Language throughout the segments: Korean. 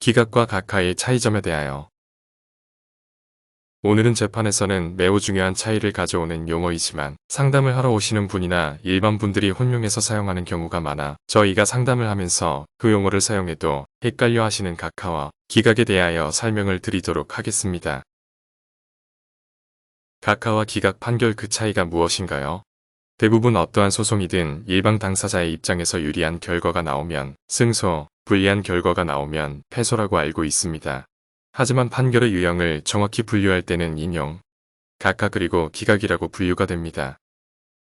기각과 각하의 차이점에 대하여 오늘은 재판에서는 매우 중요한 차이를 가져오는 용어이지만 상담을 하러 오시는 분이나 일반 분들이 혼용해서 사용하는 경우가 많아 저희가 상담을 하면서 그 용어를 사용해도 헷갈려 하시는 각하와 기각에 대하여 설명을 드리도록 하겠습니다. 각하와 기각 판결 그 차이가 무엇인가요? 대부분 어떠한 소송이든 일방 당사자의 입장에서 유리한 결과가 나오면 승소, 불리한 결과가 나오면 패소라고 알고 있습니다. 하지만 판결의 유형을 정확히 분류할 때는 인용, 각하 그리고 기각이라고 분류가 됩니다.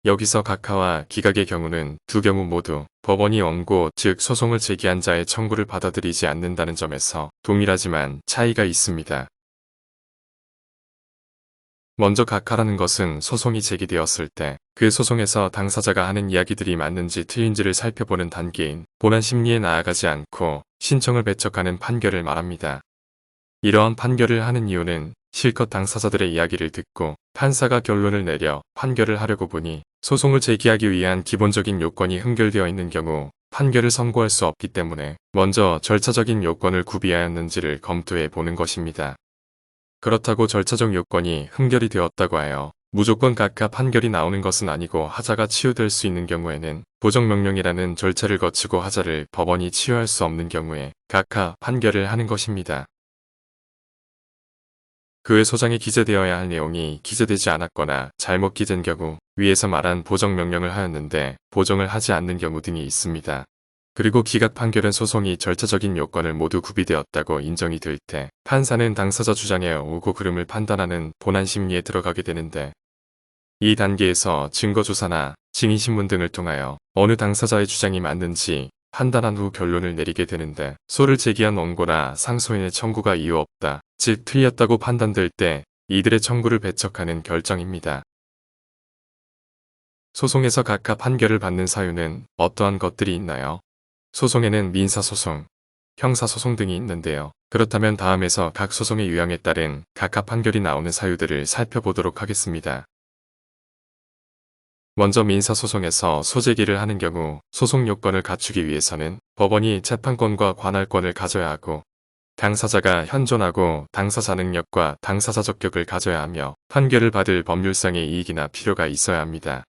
여기서 각하와 기각의 경우는 두 경우 모두 법원이 원고 즉 소송을 제기한 자의 청구를 받아들이지 않는다는 점에서 동일하지만 차이가 있습니다. 먼저 각하라는 것은 소송이 제기되었을 때 그 소송에서 당사자가 하는 이야기들이 맞는지 틀린지를 살펴보는 단계인 본안 심리에 나아가지 않고 신청을 배척하는 판결을 말합니다. 이러한 판결을 하는 이유는 실컷 당사자들의 이야기를 듣고 판사가 결론을 내려 판결을 하려고 보니 소송을 제기하기 위한 기본적인 요건이 흥결되어 있는 경우 판결을 선고할 수 없기 때문에 먼저 절차적인 요건을 구비하였는지를 검토해 보는 것입니다. 그렇다고 절차적 요건이 흥결이 되었다고 하여 무조건 각하 판결이 나오는 것은 아니고 하자가 치유될 수 있는 경우에는 보정명령이라는 절차를 거치고 하자를 법원이 치유할 수 없는 경우에 각하 판결을 하는 것입니다. 그외 소장에 기재되어야 할 내용이 기재되지 않았거나 잘못 기재된 경우 위에서 말한 보정명령을 하였는데 보정을 하지 않는 경우 등이 있습니다. 그리고 기각 판결은 소송이 절차적인 요건을 모두 구비되었다고 인정이 될 때 판사는 당사자 주장의 오고 그름을 판단하는 본안 심리에 들어가게 되는데 이 단계에서 증거조사나 증인신문 등을 통하여 어느 당사자의 주장이 맞는지 판단한 후 결론을 내리게 되는데 소를 제기한 원고나 상소인의 청구가 이유 없다, 즉 틀렸다고 판단될 때 이들의 청구를 배척하는 결정입니다. 소송에서 각각 판결을 받는 사유는 어떠한 것들이 있나요? 소송에는 민사소송, 형사소송 등이 있는데요. 그렇다면 다음에서 각 소송의 유형에 따른 각각 판결이 나오는 사유들을 살펴보도록 하겠습니다. 먼저 민사소송에서 소재기를 하는 경우 소송 요건을 갖추기 위해서는 법원이 재판권과 관할권을 가져야 하고 당사자가 현존하고 당사자 능력과 당사자 적격을 가져야 하며 판결을 받을 법률상의 이익이나 필요가 있어야 합니다.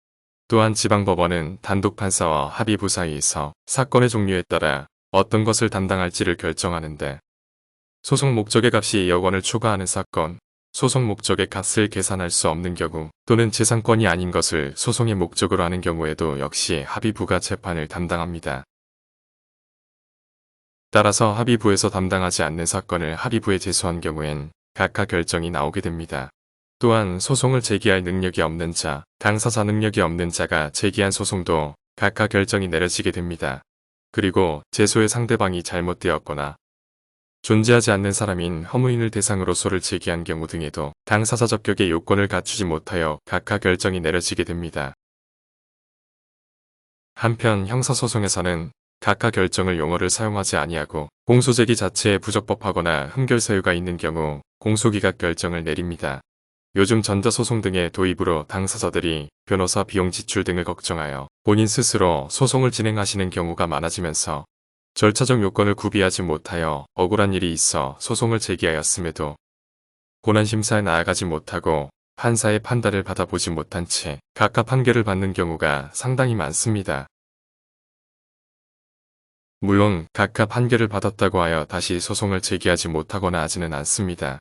또한 지방법원은 단독 판사와 합의부 사이에서 사건의 종류에 따라 어떤 것을 담당할지를 결정하는데 소송 목적의 값이 2억 원을 초과하는 사건, 소송 목적의 값을 계산할 수 없는 경우 또는 재산권이 아닌 것을 소송의 목적으로 하는 경우에도 역시 합의부가 재판을 담당합니다. 따라서 합의부에서 담당하지 않는 사건을 합의부에 제소한 경우엔 각하 결정이 나오게 됩니다. 또한 소송을 제기할 능력이 없는 자, 당사자 능력이 없는 자가 제기한 소송도 각하 결정이 내려지게 됩니다. 그리고 제소의 상대방이 잘못되었거나 존재하지 않는 사람인 허무인을 대상으로 소를 제기한 경우 등에도 당사자 적격의 요건을 갖추지 못하여 각하 결정이 내려지게 됩니다. 한편 형사소송에서는 각하 결정을 용어를 사용하지 아니하고 공소제기 자체에 부적법하거나 흠결 사유가 있는 경우 공소기각 결정을 내립니다. 요즘 전자소송 등의 도입으로 당사자들이 변호사 비용 지출 등을 걱정하여 본인 스스로 소송을 진행하시는 경우가 많아지면서 절차적 요건을 구비하지 못하여 억울한 일이 있어 소송을 제기하였음에도 고난심사에 나아가지 못하고 판사의 판단을 받아보지 못한 채 각각 판결을 받는 경우가 상당히 많습니다. 물론 각각 판결을 받았다고 하여 다시 소송을 제기하지 못하거나 하지는 않습니다.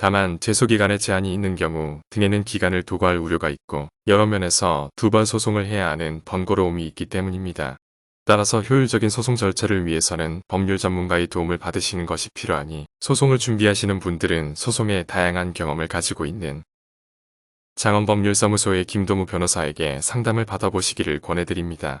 다만 제소기간에 제한이 있는 경우 등에는 기간을 도구할 우려가 있고 여러 면에서 두 번 소송을 해야 하는 번거로움이 있기 때문입니다. 따라서 효율적인 소송 절차를 위해서는 법률 전문가의 도움을 받으시는 것이 필요하니 소송을 준비하시는 분들은 소송에 다양한 경험을 가지고 있는 장원법률사무소의 김도무 변호사에게 상담을 받아보시기를 권해드립니다.